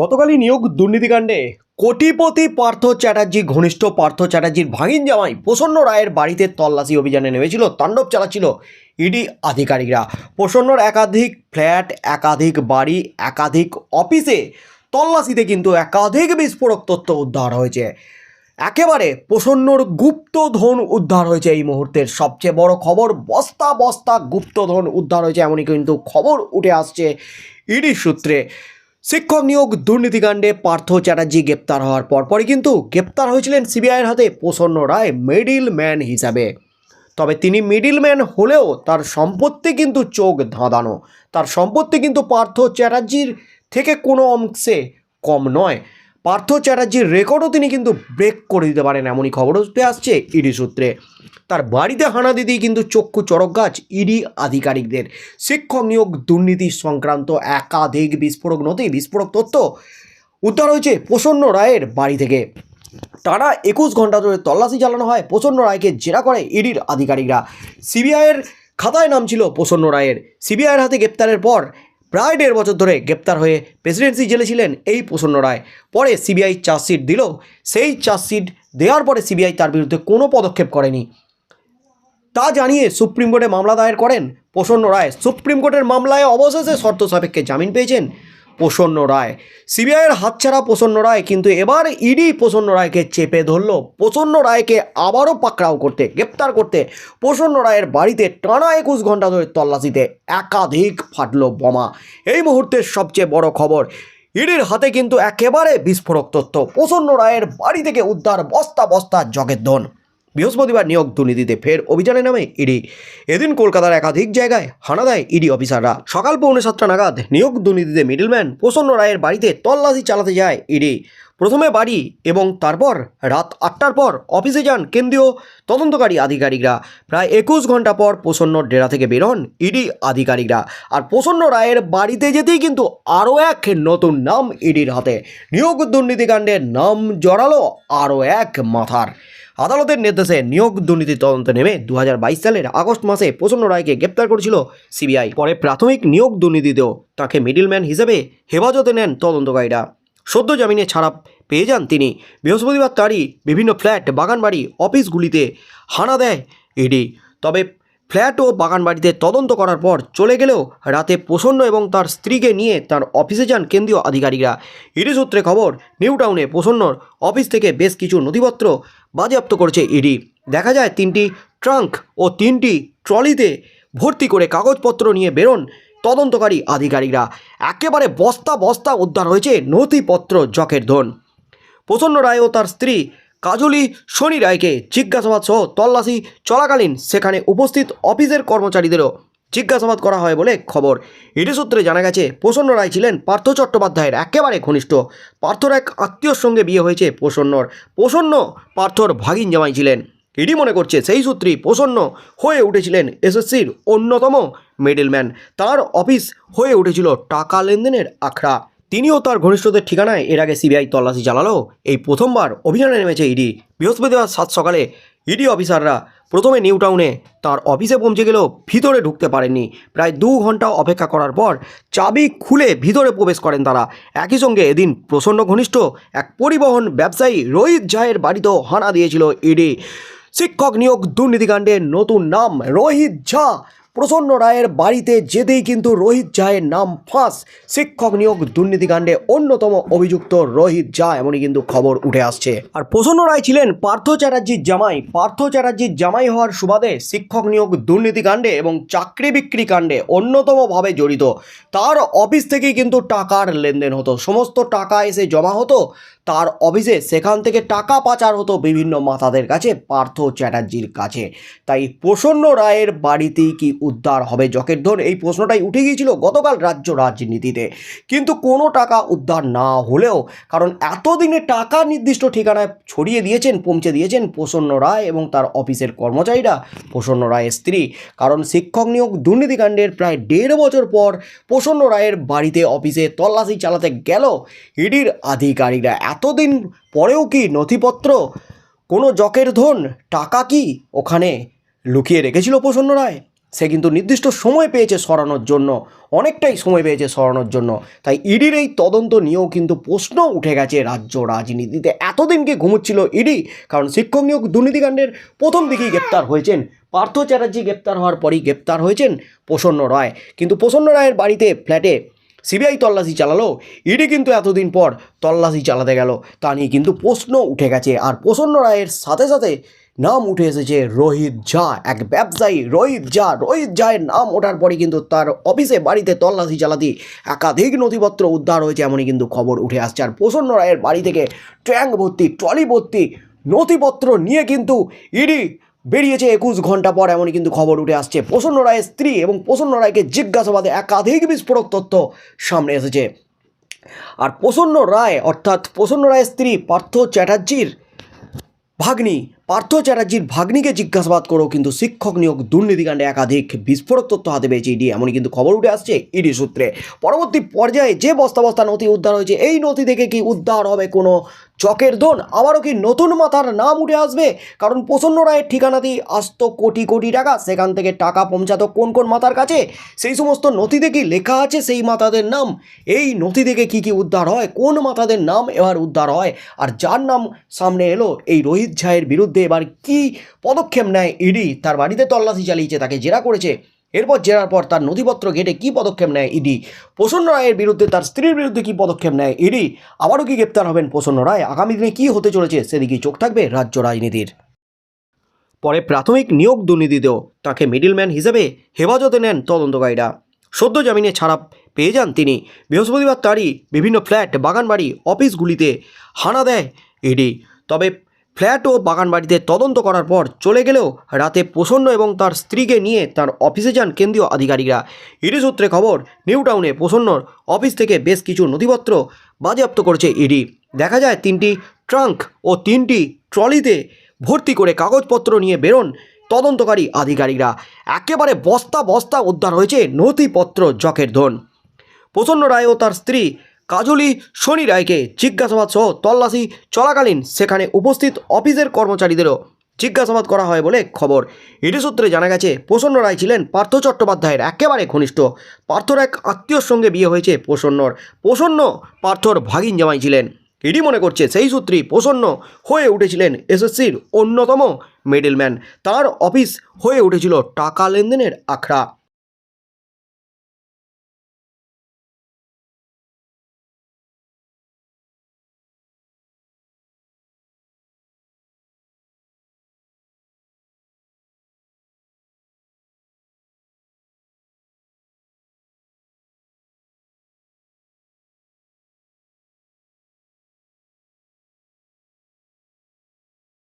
গতকালই নিয়োগ দুর্নীতিকাণ্ডে কোটিপতি পার্থ চ্যাটার্জি, ঘনিষ্ঠ পার্থ চ্যাটার্জির ভাঙিন জামাই প্রসন্ন রায়ের বাড়িতে তল্লাশি অভিযানে নেমেছিল, তাণ্ডব চালাচ্ছিল ইডি আধিকারিকরা। প্রসন্নর একাধিক ফ্ল্যাট, একাধিক বাড়ি, একাধিক অফিসে তল্লাশিতে কিন্তু একাধিক বিস্ফোরক তথ্য উদ্ধার হয়েছে। একেবারে প্রসন্নর গুপ্তধন উদ্ধার হয়েছে এই মুহূর্তের সবচেয়ে বড় খবর। বস্তা বস্তা গুপ্তধন উদ্ধার হয়েছে, এমনই কিন্তু খবর উঠে আসছে ইডি সূত্রে। শিক্ষক নিয়োগ দুর্নীতিকাণ্ডে পার্থ চ্যাটার্জি গ্রেপ্তার হওয়ার পরপরই কিন্তু গ্রেপ্তার হয়েছিলেন সিবিআইয়ের হাতে প্রসন্ন রায় মিডিল ম্যান হিসাবে। তবে তিনি মিডিল ম্যান হলেও তার সম্পত্তি কিন্তু চোখ ধাঁধানো। তার সম্পত্তি কিন্তু পার্থ চ্যাটার্জির থেকে কোনো অংশে কম নয়। পার্থ চ্যাটার্জির রেকর্ডও তিনি কিন্তু ব্রেক করে দিতে পারেন এমনই খবর উঠে আসছে ইডি সূত্রে। তার বাড়িতে হানা দিতেই কিন্তু চক্ষু চড়ক গাছ ইডি আধিকারিকদের। শিক্ষক নিয়োগ দুর্নীতি সংক্রান্ত একাধিক বিস্ফোরক নথি, বিস্ফোরক তথ্য উদ্ধার হয়েছে প্রসন্ন রায়ের বাড়ি থেকে। টানা একুশ ঘণ্টা ধরে তল্লাশি চালানো হয় প্রসন্ন রায়কে জেরা করে ইডির আধিকারিকরা। সিবিআইয়ের খাতায় নাম ছিল প্রসন্ন রায়ের। সিবিআইয়ের হাতে গ্রেপ্তারের পর প্রায় দেড় বছর ধরে গ্রেপ্তার হয়ে প্রেসিডেন্সি জেলে ছিলেন এই প্রসন্ন রায়। পরে সিবিআই চার্জশিট দিল সেই চার্জশিট দেওয়ার পরে সিবিআই তার বিরুদ্ধে কোনো পদক্ষেপ করেনি। তা জানিয়ে সুপ্রিম কোর্টে মামলা দায়ের করেন প্রসন্ন রায়। সুপ্রিম কোর্টের মামলায় অবশেষে শর্ত সাপেক্ষে জামিন পেয়েছেন প্রসন্ন রায়। সিবিআইয়ের হাতছাড়া প্রসন্ন রায় কিন্তু এবার ইডি প্রসন্ন রায়কে চেপে ধরল। প্রসন্ন রায়কে আবারও পাকড়াও করতে, গ্রেপ্তার করতে প্রসন্ন রায়ের বাড়িতে টানা একুশ ঘণ্টা ধরে তল্লাশিতে একাধিক ফাটল বোমা। এই মুহূর্তের সবচেয়ে বড় খবর, ইডির হাতে কিন্তু একেবারে বিস্ফোরক তথ্য। প্রসন্ন রায়ের বাড়ি থেকে উদ্ধার বস্তা বস্তা জগের ধন বৃহস্পতিবার নিয়োগ দুর্নীতিতে ফের অভিযানে নামে ইডি। এদিন কলকাতার একাধিক জায়গায় হানা দেয় ইডি অফিসাররা। সকাল পৌনে সাতটা নাগাদ নিয়োগ দুর্নীতিতে মিডলম্যান প্রসন্ন রায়ের বাড়িতে তল্লাশি চালাতে যায় ইডি। প্রথমে বাড়ি এবং তারপর রাত আটটার পর অফিসে যান কেন্দ্রীয় তদন্তকারী আধিকারিকরা। প্রায় একুশ ঘণ্টা পর প্রসন্ন ডেরা থেকে বেরোন ইডি আধিকারিকরা। আর প্রসন্ন রায়ের বাড়িতে যেতেই কিন্তু আরও এক নতুন নাম ইডির হাতে। নিয়োগ দুর্নীতিকাণ্ডের নাম জড়ালো আরও এক মাথার। আদালতের নির্দেশে নিয়োগ দুর্নীতি তদন্তে নেমে দু হাজার বাইশ সালের আগস্ট মাসে প্রসন্ন রায়কে গ্রেপ্তার করেছিল সিবিআই। পরে প্রাথমিক নিয়োগ দুর্নীতিতেও তাকে মিডিলম্যান হিসেবে হেফাজতে নেন তদন্তকারীরা। সদ্য জামিনে ছাড়া পেয়ে যান তিনি। বৃহস্পতিবার তারই বিভিন্ন ফ্ল্যাট, বাগানবাড়ি, অফিসগুলিতে হানা দেয় ইডি তবে ফ্ল্যাট ও বাগানবাড়িতে তদন্ত করার পর চলে গেলেও রাতে প্রসন্ন এবং তার স্ত্রীকে নিয়ে তার অফিসে যান কেন্দ্রীয় আধিকারিকরা। ইডি সূত্রে খবর নিউ টাউনে প্রসন্নর অফিস থেকে বেশ কিছু নথিপত্র বাজেয়াপ্ত করেছে ইডি। দেখা যায় তিনটি ট্রাঙ্ক ও তিনটি ট্রলিতে ভর্তি করে কাগজপত্র নিয়ে বেরোন তদন্তকারী আধিকারিকরা। একেবারে বস্তা বস্তা উদ্ধার হয়েছে নথিপত্র জকের ধন। প্রসন্ন রায় ও তার স্ত্রী কাজলি শনি রায়কে জিজ্ঞাসাবাদ সহ তল্লাশি চলাকালীন সেখানে উপস্থিত অফিসের কর্মচারীদেরও জিজ্ঞাসাবাদ করা হয় বলে খবর। ইডি সূত্রে জানা গেছে, প্রসন্ন রায় ছিলেন পার্থ চট্টোপাধ্যায়ের একেবারে ঘনিষ্ঠ পার্থর এক আত্মীয়র সঙ্গে বিয়ে হয়েছে প্রসন্নর। প্রসন্ন পার্থর ভাগিন জামাই ছিলেন। ইডি মনে করছে সেই সূত্রেই প্রসন্ন হয়ে উঠেছিলেন এসএসসির অন্যতম মিডলম্যান। তার অফিস হয়ে উঠেছিল টাকা লেনদেনের আখড়া। তিনিও তার ঘনিষ্ঠদের ঠিকানায় এর আগে সিবিআই তল্লাশি চালালো। এই প্রথমবার অভিযানে নেমেছে ইডি। বৃহস্পতিবার সাত সকালে ইডি অফিসাররা প্রথমে নিউ টাউনে তার অফিসে পৌঁছে গেলেও ভিতরে ঢুকতে পারেননি। প্রায় দু ঘণ্টা অপেক্ষা করার পর চাবি খুলে ভিতরে প্রবেশ করেন তারা। একই সঙ্গে এদিন প্রসন্ন ঘনিষ্ঠ এক পরিবহন ব্যবসায়ী রোহিত ঝায়ের বাড়িতেও হানা দিয়েছিল ইডি শিক্ষক নিয়োগ দুর্নীতিকাণ্ডের নতুন নাম রোহিত ঝা। প্রসন্ন রায়ের বাড়িতে যেতেই কিন্তু রোহিত ঝায়ের নাম ফাঁস। শিক্ষক নিয়োগ দুর্নীতিকাণ্ডে অন্যতম অভিযুক্ত রোহিত ঝা এমনই কিন্তু খবর উঠে আসছে। আর প্রসন্ন রায় ছিলেন পার্থ চ্যাটার্জির জামাই। পার্থ চ্যাটার্জির জামাই হওয়ার সুবাদে শিক্ষক নিয়োগ দুর্নীতিকাণ্ডে এবং চাকরি বিক্রি কাণ্ডে অন্যতমভাবে জড়িত। তার অফিস থেকেই কিন্তু টাকার লেনদেন হতো। সমস্ত টাকা এসে জমা হতো। তার অফিসে সেখান থেকে টাকা পাচার হতো বিভিন্ন মাতাদের কাছে, পার্থ চ্যাটার্জির কাছে। তাই প্রসন্ন রায়ের বাড়িতেই কি উদ্ধার হবে জকের ধন? এই প্রশ্নটাই উঠে গিয়েছিল গতকাল রাজ্য রাজনীতিতে। কিন্তু কোনো টাকা উদ্ধার না হলেও, কারণ এতদিনে টাকা নির্দিষ্ট ঠিকানায় ছড়িয়ে দিয়েছেন, পৌঁছে দিয়েছেন প্রসন্ন রায় এবং তার অফিসের কর্মচারীরা। প্রসন্ন রায়ের স্ত্রী, কারণ শিক্ষক নিয়োগ দুর্নীতিকাণ্ডের প্রায় দেড় বছর পর প্রসন্ন রায়ের বাড়িতে অফিসে তল্লাশি চালাতে গেল ইডির আধিকারিকরা। এতদিন পরেও কি নথিপত্র, কোনো জকের ধন, টাকা কি ওখানে লুকিয়ে রেখেছিল প্রসন্ন রায়? সে কিন্তু নির্দিষ্ট সময় পেয়েছে সরানোর জন্য, অনেকটাই সময় পেয়েছে সরানোর জন্য। তাই ইডির এই তদন্ত নিয়েও কিন্তু প্রশ্ন উঠে গেছে রাজ্য রাজনীতিতে। এতদিনকে ঘুমুচ্ছিল ইডি? কারণ শিক্ষক নিয়োগ দুর্নীতিকাণ্ডের প্রথম দিকেই গ্রেপ্তার হয়েছেন। পার্থ চ্যাটার্জি গ্রেপ্তার হওয়ার পরই গ্রেপ্তার হয়েছেন প্রসন্ন রায়। কিন্তু প্রসন্ন রায়ের বাড়িতে ফ্ল্যাটে সিবিআই তল্লাশি চালালো, ইডি কিন্তু এতদিন পর তল্লাশি চালাতে গেল। তা নিয়ে কিন্তু প্রশ্ন উঠে গেছে। আর প্রসন্ন রায়ের সাথে সাথে নাম উঠে এসেছে রোহিত ঝা, এক ব্যবসায়ী রোহিত ঝা। রোহিত ঝায়ের নাম ওঠার পরে কিন্তু তার অফিসে বাড়িতে তল্লাশি চালাতে একাধিক নথিপত্র উদ্ধার হয়েছে এমনই কিন্তু খবর উঠে আসছে। আর প্রসন্ন রায়ের বাড়ি থেকে ট্যাঙ্ক ভর্তি, ট্রলি ভর্তি নথিপত্র নিয়ে কিন্তু ইডি বেরিয়েছে একুশ ঘণ্টা পর এমনই কিন্তু খবর উঠে আসছে। প্রসন্ন রায়ের স্ত্রী এবং প্রসন্ন রায়কে জিজ্ঞাসাবাদে একাধিক বিস্ফোরক তথ্য সামনে এসেছে। আর প্রসন্ন রায়, অর্থাৎ প্রসন্ন রায়ের স্ত্রী পার্থ চ্যাটার্জির ভাগ্নি পার্থ চ্যাটার্জির ভাগ্নিকে জিজ্ঞাসাবাদ করেও কিন্তু শিক্ষক নিয়োগ দুর্নীতিকাণ্ডে একাধিক বিস্ফোরক তথ্য হাতে পেয়েছে ইডি, এমনই কিন্তু খবর উঠে আসছে ইডি সূত্রে। পরবর্তী পর্যায়ে যে বস্তা বস্তা নথি উদ্ধার হয়েছে, এই নথি থেকে কি উদ্ধার হবে কোনো চকের দোন? আবারও কি নতুন মাথার নাম উঠে আসবে? কারণ প্রসন্ন রায়ের ঠিকানাতেই আসত কোটি কোটি টাকা, সেখান থেকে টাকা পৌঁছাতো কোন কোন মাথার কাছে? সেই সমস্ত নথিতে কি লেখা আছে সেই মাতাদের নাম। এই নথি থেকে কি কি উদ্ধার হয়? কোন মাতাদের নাম এবার উদ্ধার হয়? আর যার নাম সামনে এলো, এই রোহিত ঝায়ের বিরুদ্ধে এবার কি পদক্ষেপ নেয় ইডি? তার বাড়িতে তল্লাশি চালিয়েছে, তাকে জেরা করেছে। এরপর জেরার পর তার নথিপত্র ঘেটে কী পদক্ষেপ নেয় ইডি? প্রসন্ন রায়ের বিরুদ্ধে তার স্ত্রীর বিরুদ্ধে কী পদক্ষেপ নেয় ইডি? আবারও কি গ্রেপ্তার হবেন প্রসন্ন রায়? আগামী দিনে কী হতে চলেছে? সেদিকেই চোখ থাকবে রাজ্য রাজনীতির। পরে প্রাথমিক নিয়োগ দুর্নীতিতেও তাকে মিডিলম্যান হিসেবে হেফাজতে নেন তদন্তকারীরা। সদ্য জামিনে ছাড়া পেয়ে যান তিনি। বৃহস্পতিবার তারই বিভিন্ন ফ্ল্যাট, বাগানবাড়ি, অফিসগুলিতে হানা দেয় ইডি। তবে ফ্ল্যাট ও বাগানবাড়িতে তদন্ত করার পর চলে গেলেও রাতে প্রসন্ন এবং তার স্ত্রীকে নিয়ে তার অফিসে যান কেন্দ্রীয় আধিকারিকরা। ইডি সূত্রে খবর, নিউ টাউনে প্রসন্নর অফিস থেকে বেশ কিছু নথিপত্র বাজেয়াপ্ত করেছে ইডি। দেখা যায়, তিনটি ট্রাঙ্ক ও তিনটি ট্রলিতে ভর্তি করে কাগজপত্র নিয়ে বেরোন তদন্তকারী আধিকারিকরা। একেবারে বস্তা বস্তা উদ্ধার হয়েছে নথিপত্র জকের ধন। প্রসন্ন রায় ও তার স্ত্রী কাজলি শনি রায়কে জিজ্ঞাসাবাদ সহ তল্লাশি চলাকালীন সেখানে উপস্থিত অফিসের কর্মচারীদেরও জিজ্ঞাসাবাদ করা হয় বলে খবর। ইডি সূত্রে জানা গেছে, প্রসন্ন রায় ছিলেন পার্থ চট্টোপাধ্যায়ের একেবারে ঘনিষ্ঠ। পার্থর এক আত্মীয়র সঙ্গে বিয়ে হয়েছে প্রসন্নর। প্রসন্ন পার্থর ভাগিন জামাই ছিলেন। ইডি মনে করছে সেই সূত্রেই প্রসন্ন হয়ে উঠেছিলেন এসএসসির অন্যতম মিডলম্যান তার অফিস হয়ে উঠেছিল টাকা লেনদেনের আখড়া।